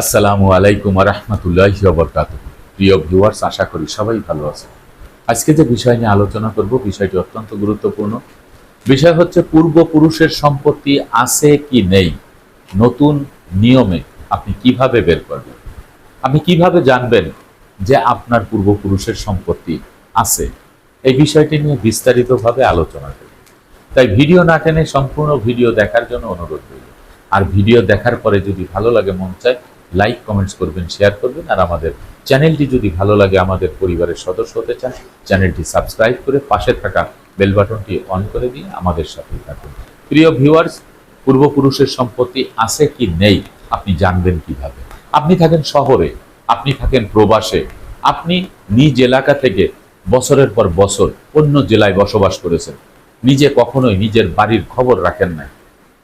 আসসালামু আলাইকুম রহমতুল্লাহ বরকাত প্রিয় ভিউয়ার্স, আশা করি সবাই ভালো আছে আজকে যে বিষয় নিয়ে আলোচনা করব, বিষয়টি অত্যন্ত গুরুত্বপূর্ণ। বিষয় হচ্ছে, পূর্বপুরুষের সম্পত্তি আছে কি নেই? নতুন নিয়মে আপনি কীভাবে বের করবেন? আপনি কীভাবে জানবেন যে আপনার পূর্বপুরুষের সম্পত্তি আছে? এই বিষয়টি নিয়ে বিস্তারিতভাবে আলোচনা করব। তাই ভিডিও না টেনে সম্পূর্ণ ভিডিও দেখার জন্য অনুরোধ রইল। আর ভিডিও দেখার পরে যদি ভালো লাগে, মন চায় লাইক কমেন্টস করবেন শেয়ার করবেন, আর আমাদের চ্যানেলটি যদি ভালো লাগে, আমাদের পরিবারের সদস্য হতে চান, চ্যানেলটি সাবস্ক্রাইব করে পাশে থাকা বেল বাটনটি অন করে দিয়ে আমাদের সাথে থাকুন। প্রিয় ভিউয়ার্স পূর্বপুরুষের সম্পত্তি আছে কি নেই, আপনি জানবেন কীভাবে। আপনি থাকেন শহরে, আপনি থাকেন প্রবাসে, আপনি নিজ এলাকা থেকে বছরের পর বছর অন্য জেলায় বসবাস করেছেন, নিজে কখনোই নিজের বাড়ির খবর রাখেন নাই।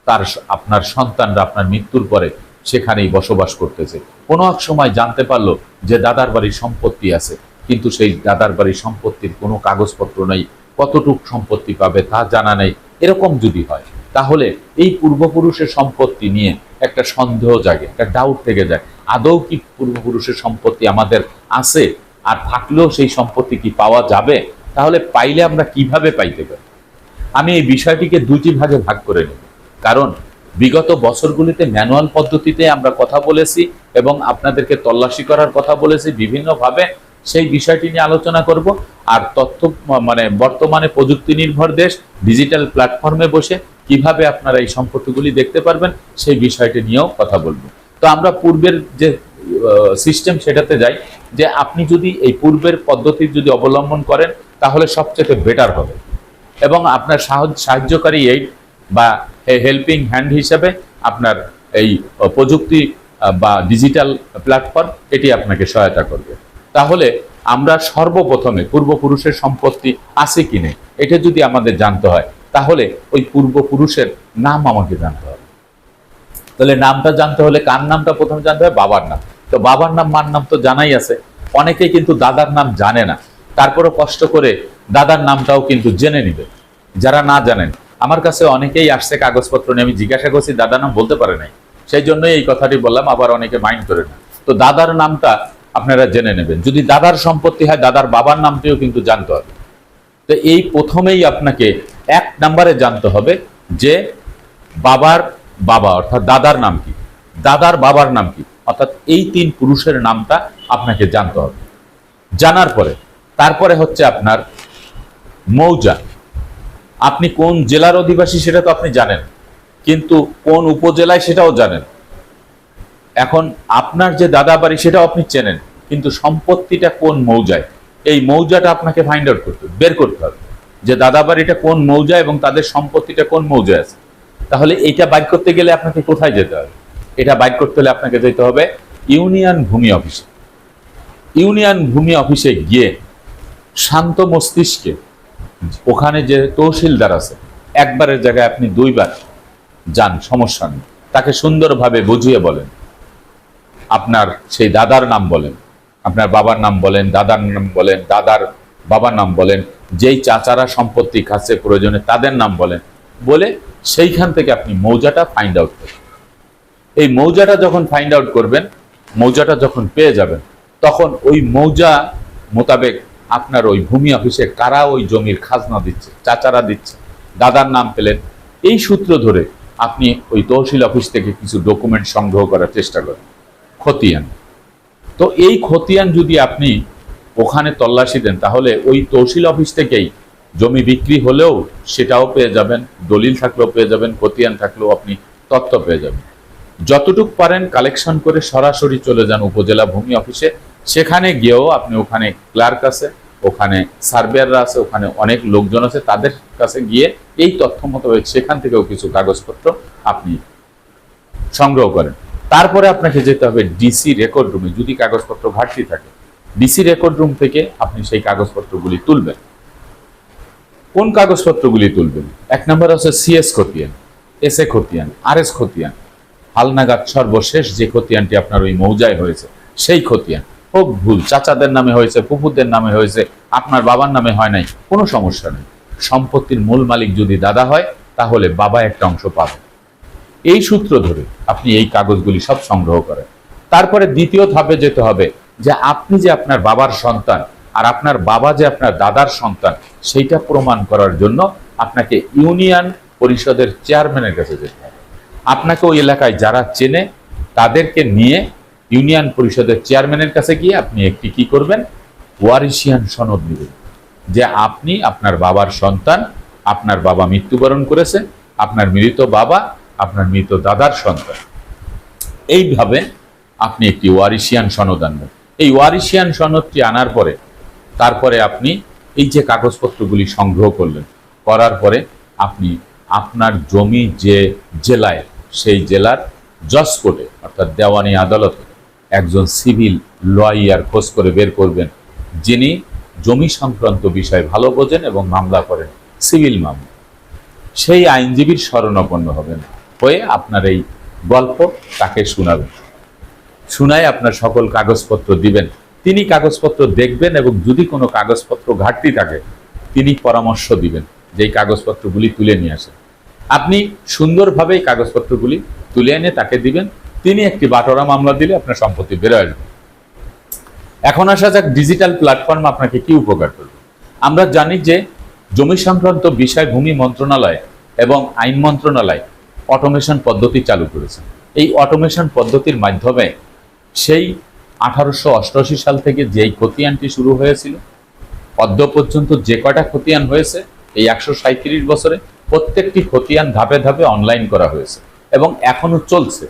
তার আপনার সন্তানরা আপনার মৃত্যুর পরে সেখানেই বসবাস করতেছে। কোনো এক সময় জানতে পারল যে দাদার বাড়ির সম্পত্তি আছে, কিন্তু সেই দাদার বাড়ির সম্পত্তির কোনো কাগজপত্র নেই, কতটুক সম্পত্তি পাবে তা জানা নেই। এরকম যদি হয়, তাহলে এই পূর্বপুরুষের সম্পত্তি নিয়ে একটা সন্দেহ জাগে, একটা ডাউট থেকে যায়। আদৌ কি পূর্বপুরুষের সম্পত্তি আমাদের আছে? আর থাকলেও সেই সম্পত্তি কি পাওয়া যাবে? তাহলে পাইলে আমরা কীভাবে পাইতে পারি? আমি এই বিষয়টিকে দুটি ভাগে ভাগ করে নেব। কারণ বিগত বছরগুলিতে ম্যানুয়াল পদ্ধতিতে আমরা কথা বলেছি এবং আপনাদেরকে তল্লাশি করার কথা বলেছি বিভিন্নভাবে। সেই বিষয়টি নিয়ে আলোচনা করব। আর তথ্য মানে বর্তমানে প্রযুক্তি নির্ভর দেশ, ডিজিটাল প্ল্যাটফর্মে বসে কীভাবে আপনারা এই সম্পত্তিগুলি দেখতে পারবেন, সেই বিষয়টি নিয়েও কথা বলব। তো আমরা পূর্বের যে সিস্টেম সেটাতে যাই, যে আপনি যদি এই পূর্বের পদ্ধতি যদি অবলম্বন করেন, তাহলে সবচেয়ে বেটার হবে। এবং আপনার সাহায্য সাহায্যকারী এইড বা হেল্পিং হ্যান্ড হিসেবে আপনার এই প্রযুক্তি বা ডিজিটাল প্ল্যাটফর্ম এটি আপনাকে সহায়তা করবে। তাহলে আমরা সর্বপ্রথমে পূর্বপুরুষের সম্পত্তি আছে কি নেই, এটা যদি আমাদের জানতে হয়, তাহলে ওই পূর্বপুরুষের নাম আমাকে জানতে হবে। তাহলে নামটা জানতে হলে কার নামটা প্রথমে জানতে হবে বাবার নাম। তো বাবার নাম, মার নাম তো জানাই আছে। অনেকে কিন্তু দাদার নাম জানে না। তারপরে কষ্ট করে দাদার নামটাও কিন্তু জেনে নিবে। যারা না জানেন আমার কাছে অনেকেই আসছে কাগজপত্র নিয়ে। আমি জিজ্ঞাসা করছি, দাদার নাম বলতে পারে নাই? সেই জন্যই এই কথাটি বললাম, আবার অনেকে মাইন্ড করে না। তো দাদার নামটা আপনারা জেনে নেবেন। যদি দাদার সম্পত্তি হয়, দাদার বাবার নামটিও কিন্তু জানতে হবে। তো এই প্রথমেই আপনাকে এক নাম্বারে জানতে হবে যে বাবার বাবা, অর্থাৎ দাদার নাম কি? দাদার বাবার নাম কি? অর্থাৎ এই তিন পুরুষের নামটা আপনাকে জানতে হবে। জানার পরে, তারপরে হচ্ছে আপনার মৌজা। আপনি কোন জেলার অধিবাসী সেটা তো আপনি জানেন, কিন্তু কোন উপজেলায় সেটাও জানেন। এখন আপনার যে দাদা বাড়ি সেটাও আপনি চেনেন, কিন্তু সম্পত্তিটা কোন মৌজায়? এই মৌজাটা আপনাকে ফাইন্ড আউট করতে বের করতে হবে যে দাদা বাড়িটা কোন মৌজা এবং তাদের সম্পত্তিটা কোন মৌজায় আছে। তাহলে এইটা বাইক করতে গেলে আপনাকে কোথায় যেতে হবে? এটা বাইক করতে হলে আপনাকে যেতে হবে ইউনিয়ন ভূমি অফিসে। ইউনিয়ন ভূমি অফিসে গিয়ে শান্ত মস্তিষ্কে ওখানে যে তহসিলদার আছে, একবারের জায়গায় আপনি দুইবার যান, সমস্যা নেই। তাকে সুন্দরভাবে বুঝিয়ে বলেন। আপনার সেই দাদার নাম বলেন, আপনার বাবার নাম বলেন, দাদার নাম বলেন, দাদার বাবার নাম বলেন, যেই চাচারা সম্পত্তি কাছে প্রয়োজনে তাদের নাম বলেন, বলে সেইখান থেকে আপনি মৌজাটা ফাইন্ড আউট করবেন। এই মৌজাটা যখন ফাইন্ড আউট করবেন, মৌজাটা যখন পেয়ে যাবেন, তখন ওই মৌজা মোতাবেক আপনার ওই ভূমি অফিসে কারা ওই জমির খাজনা দিচ্ছে, চাচারা দিচ্ছে, দাদার নাম পেলেন? এই সূত্র ধরে আপনি ওই তহসিল অফিস থেকে কিছু ডকুমেন্ট সংগ্রহ করার চেষ্টা করেন। খতিয়ান। তো এই খতিয়ান যদি আপনি ওখানে তল্লাশি দেন, তাহলে ওই তহসিল অফিস থেকেই জমি বিক্রি হলেও সেটাও পেয়ে যাবেন, দলিল থাকলেও পেয়ে যাবেন, খতিয়ান থাকলেও আপনি তথ্য পেয়ে যাবেন। যতটুক পারেন কালেকশন করে সরাসরি চলে যান উপজেলা ভূমি অফিসে। সেখানে গিয়েও আপনি ওখানে ক্লার্ক আছে, ওখানে সার্ভেয়াররা আছে, ওখানে অনেক লোকজন আছে, তাদের কাছে গিয়ে এই তথ্য মোতাবেক সেখান থেকেও কিছু কাগজপত্র আপনি সংগ্রহ করেন। তারপরে আপনাকে যেতে হবে ডিসি রেকর্ড রুমে, যদি কাগজপত্র ঘাটতি থাকে। ডিসি রেকর্ড রুম থেকে আপনি সেই কাগজপত্রগুলি তুলবেন। কোন কাগজপত্রগুলি তুলবেন? এক নম্বর হচ্ছে সিএস খতিয়ান এস এ খতিয়ান আর এস খতিয়ান, হালনাগাদ সর্বশেষ যে খতিয়ানটি আপনার ওই মৌজায় হয়েছে, সেই খতিয়ান। হোক ভুল। চাচাদের নামে হয়েছে পুকুরদের নামে হয়েছে, আপনার বাবার নামে হয় নাই, কোনো সমস্যা নেই। সম্পত্তির মূল মালিক যদি দাদা হয়, তাহলে বাবা একটা অংশ পাবে। এই সূত্র ধরে আপনি এই কাগজগুলি সব সংগ্রহ করেন। তারপরে দ্বিতীয় ধাপে যেতে হবে যে আপনি যে আপনার বাবার সন্তান আর আপনার বাবা যে আপনার দাদার সন্তান, সেইটা প্রমাণ করার জন্য আপনাকে ইউনিয়ন পরিষদের চেয়ারম্যানের কাছে যেতে হবে। আপনাকে ওই এলাকায় যারা চেনে, তাদেরকে নিয়ে ইউনিয়ন পরিষদের চেয়ারম্যানের কাছে গিয়ে আপনি একটি কি করবেন? ওয়ারিশিয়ান সনদ নেবেন। যে আপনি আপনার বাবার সন্তান, আপনার বাবা মৃত্যুবরণ করেছে, আপনার মৃত বাবা, আপনার মৃত দাদার সন্তান। এইভাবে আপনি একটি ওয়ারিশিয়ান সনদ আনবেন। এই ওয়ারিশিয়ান সনদটি আনার পরে, তারপরে আপনি এই যে কাগজপত্রগুলি সংগ্রহ করলেন, করার পরে আপনি আপনার জমি যে জেলায়, সেই জেলার জজ কোর্টে অর্থাৎ দেওয়ানি আদালতে একজন সিভিল লয়ার খোঁজ করে বের করবেন, যিনি জমি সংক্রান্ত বিষয় ভালো বোঝেন এবং মামলা করেন, সিভিল মামলা। সেই আইনজীবীর শরণাপন্ন হবেন, হয়ে আপনার এই গল্প তাকে শোনাবেন। শুনায় আপনার সকল কাগজপত্র দিবেন। তিনি কাগজপত্র দেখবেন এবং যদি কোনো কাগজপত্র ঘাটতি থাকে, তিনি পরামর্শ দিবেন, যে কাগজপত্রগুলি তুলে নিয়ে আসেন। আপনি সুন্দরভাবে কাগজপত্রগুলি তুলে এনে তাকে দিবেন তিনি একটি বাটোরা মামলা দিলে আপনার সম্পত্তি বেরো আসবে। এখন আসা যাক ডিজিটাল প্ল্যাটফর্ম আপনাকে কি উপকার করবে। আমরা জানি যে জমি সংক্রান্ত বিষয় ভূমি মন্ত্রণালয় এবং আইন মন্ত্রণালয় অটোমেশন পদ্ধতি চালু করেছে। এই অটোমেশন পদ্ধতির মাধ্যমে সেই আঠারোশো অষ্টআশি সাল থেকে যেই খতিয়ানটি শুরু হয়েছিল, অদ্য পর্যন্ত যে কটা খতিয়ান হয়েছে, এই একশো সাঁত্রিশ বছরে প্রত্যেকটি খতিয়ান ধাপে ধাপে অনলাইন করা হয়েছে এবং এখনও চলছে।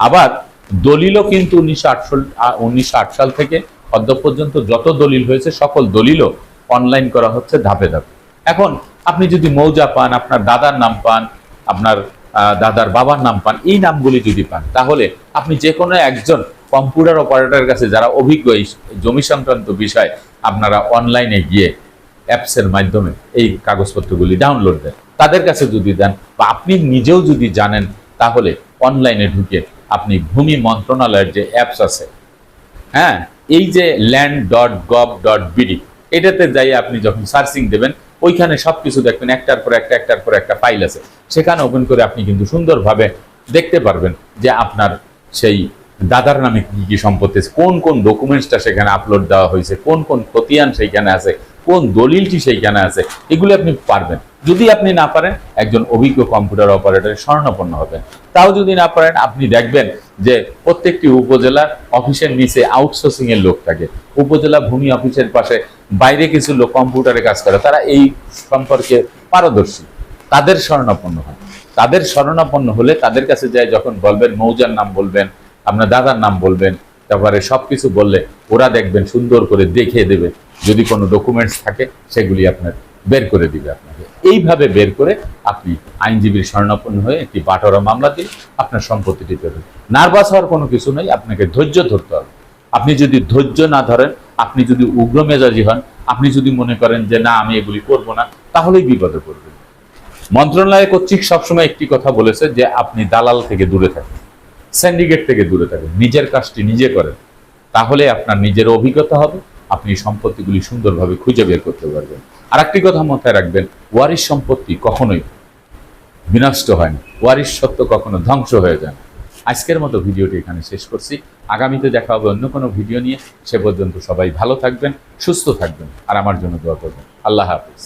আবার দলিলও কিন্তু উনিশশো আট সাল থেকে অদ্য পর্যন্ত যত দলিল হয়েছে, সকল দলিলও অনলাইন করা হচ্ছে ধাপে ধাপে। এখন আপনি যদি মৌজা পান, আপনার দাদার নাম পান, আপনার দাদার বাবার নাম পান, এই নামগুলি যদি পান, তাহলে আপনি যে কোনো একজন কম্পিউটার অপারেটরের কাছে, যারা অভিজ্ঞ এই জমি সংক্রান্ত বিষয়, আপনারা অনলাইনে গিয়ে অ্যাপসের মাধ্যমে এই কাগজপত্রগুলি ডাউনলোড দেন। তাদের কাছে যদি দেন, বা আপনি নিজেও যদি জানেন, তাহলে অনলাইনে ঢুকে আপনি ভূমি মন্ত্রণালয়ের যে অ্যাপস আছে হ্যাঁ এই যে land dot gov dot BD এটাতে যাই আপনি যখন সার্চিং দেবেন, ওইখানে সব কিছু দেখবেন, একটার পর একটা, একটার পর একটা ফাইল আছে। সেখানে ওপেন করে আপনি কিন্তু সুন্দরভাবে দেখতে পারবেন যে আপনার সেই দাদার নামে কি কি সম্পত্তি কোন কোন ডকুমেন্টসটা সেখানে আপলোড দেওয়া হয়েছে, কোন কোন খতিয়ান সেইখানে আছে, কোন দলিলটি সেইখানে আছে, এগুলো আপনি পারবেন। যদি আপনি না পারেন, একজন অভিজ্ঞ কম্পিউটার অপারেটরের স্বর্ণাপন্ন হবেন। তাও যদি না পারেন, আপনি দেখবেন যে প্রত্যেকটি উপজেলার অফিসের নিচে আউটসোর্সিং এর লোক থাকে। উপজেলা ভূমি অফিসের পাশে বাইরে কিছু লোক কম্পিউটারে কাজ করে। তারা এই সম্পর্কে পারদর্শী। তাদের শরণাপন্ন হয় তাদের শরণাপন্ন হলে তাদের কাছে যায় যখন বলবেন, মৌজার নাম বলবেন, আপনার দাদার নাম বলবেন, তারপরে সবকিছু বললে ওরা দেখবেন সুন্দর করে দেখিয়ে দেবে। যদি কোনো ডকুমেন্টস থাকে, সেগুলি আপনার বের করে দিবে আপনাকে। এইভাবে বের করে আপনি আইনজীবীর শরণাপন্ন হয়ে একটি বাটোয়ারা মামলা দিয়ে আপনার সম্পত্তিটি পেবেন নার্ভাস হওয়ার কোনো কিছু নেই, আপনাকে ধৈর্য ধরতে হবে। আপনি যদি ধৈর্য না ধরেন, আপনি যদি উগ্র মেজাজি হন, আপনি যদি মনে করেন যে না, আমি এগুলি করব না, তাহলেই বিপদে পড়বেন। মন্ত্রণালয় কর্তৃক সবসময় একটি কথা বলেছে যে আপনি দালাল থেকে দূরে থাকেন সিন্ডিকেট থেকে দূরে থাকেন, নিজের কাজটি নিজে করেন। তাহলে আপনার নিজের অভিজ্ঞতা হবে, আপনি সম্পত্তিগুলি সুন্দরভাবে খুঁজে বের করতে পারবেন। আর একটি কথা মাথায় রাখবেন ওয়ারিস সম্পত্তি কখনোই বিনষ্ট হয় না। ওয়ারিস সত্য কখনো ধ্বংস হয়ে যায় না। আজকের মতো ভিডিওটি এখানে শেষ করছি। আগামীতে দেখা হবে অন্য কোনো ভিডিও নিয়ে। সে পর্যন্ত সবাই ভালো থাকবেন, সুস্থ থাকবেন, আর আমার জন্য দোয়া করবেন। আল্লাহ হাফিজ।